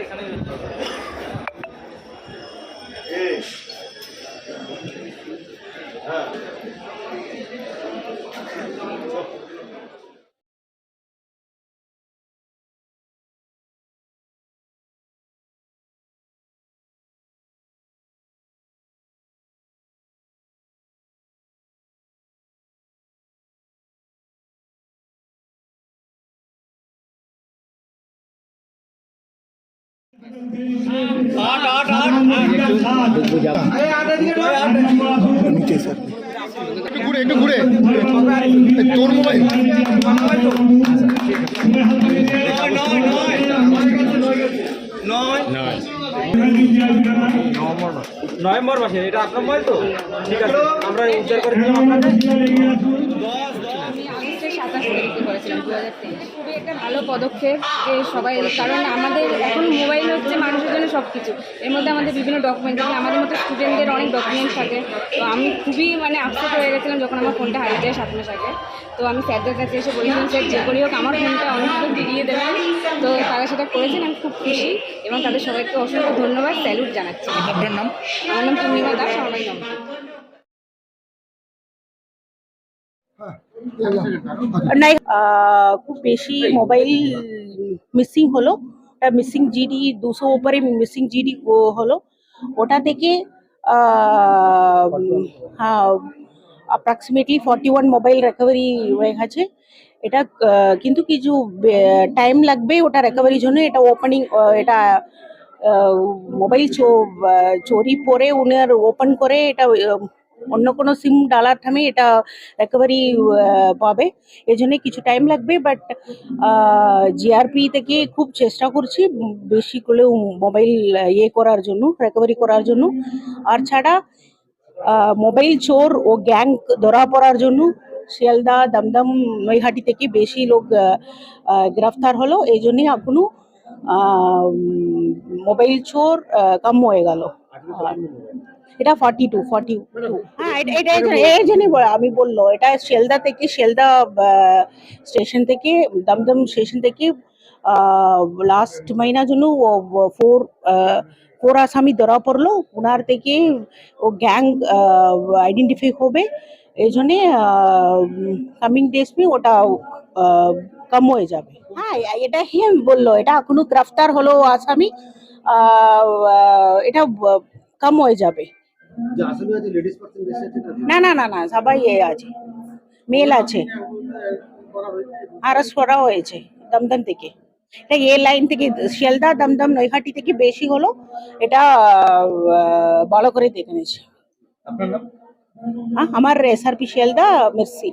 এখানে একটু ঘুরে ঘুরে তোর মোবাইল নভেম্বর মাসে এটা আট নম্বর তো ঠিক আছে আমরা উদ্ধার করে দিলাম তেইশ। খুবই একটা ভালো পদক্ষেপ সবাই কারণ আমাদের সব কিছু এর মধ্যে আমাদের বিভিন্ন ডকুমেন্ট থাকে আমাদের মতো স্টুডেন্টদের অনেক ডকুমেন্ট থাকে। তো আমি খুবই মানে আপসেট হয়ে গেছিলাম যখন আমার ফোনটা হারিয়ে যায় সাত মাস আগে। তো আমি স্যারদের কাছে এসে বলেছিলাম স্যার যে করি হোক আমার ফোনটা অনেক ফিরিয়ে দেবেন তো তারা সেটা করেছেন আমি খুব খুশি এবং তাদের সবাইকে অসংখ্য ধন্যবাদ স্যালুট জানাচ্ছি। আপনার নাম? আমার নাম পূর্ণিমা দাস আমার নাই খুব বেশি মোবাইল মিসিং হলো। ওটা মিসিং জিডি দুশো উপরে মিসিং জিডি হলো। ওটা থেকে approximately forty one mobile recovery হয়ে গেছে। এটা কিন্তু কিছু টাইম লাগবে ওটা রিকভারির জন্য। এটা ওপেনিং এটা মোবাইল চোরি পরে উনার ওপেন করে এটা অন্য কোনো সিম ডালার থামে এটা রিকভারি পাবে। এই জন্য কিছু টাইম লাগবে বাট জিআরপি থেকে খুব চেষ্টা করছি, বেশি করে মোবাইল ইয়ে করার জন্য রিকভারি করার জন্য। আর ছাড়া মোবাইল চোর ও গ্যাং ধরা পড়ার জন্য, শিয়ালদা, দমদম, নৈহাটি থেকে বেশি লোক গ্রেফতার হলো। এই জন্যে এখনও মোবাইল চোর কম হয়ে গেল। এটা ফর্টি টু ফর্টি হ্যাঁ আমি বলল, এটা শিয়ালদা থেকে, শিয়ালদা স্টেশন থেকে, দমদম স্টেশন থেকে লাস্ট মাইনার জন্য ফোর ফোর আসামি ধরা পড়ল। ওনার থেকে ও গ্যাং আইডেন্টিফাই হবে। এই জন্যে কামিং ডেজ মে ওটা কম হয়ে যাবে। হ্যাঁ এটা হি বলল, এটা এখনও গ্রেফতার হলো আসামি। এটা কম হয়ে যাবে। না? না না না সবাই এ আছে। মেল আছে। আরস করা হয়েছে দমদম থেকে। এটা এ লাইন থেকে শিয়ালদা দমদম নৈহাটি থেকে বেশি হলো। এটা ভালো করে দেখে নিয়েছে। আমার এসআরপি শিয়ালদা মের্সি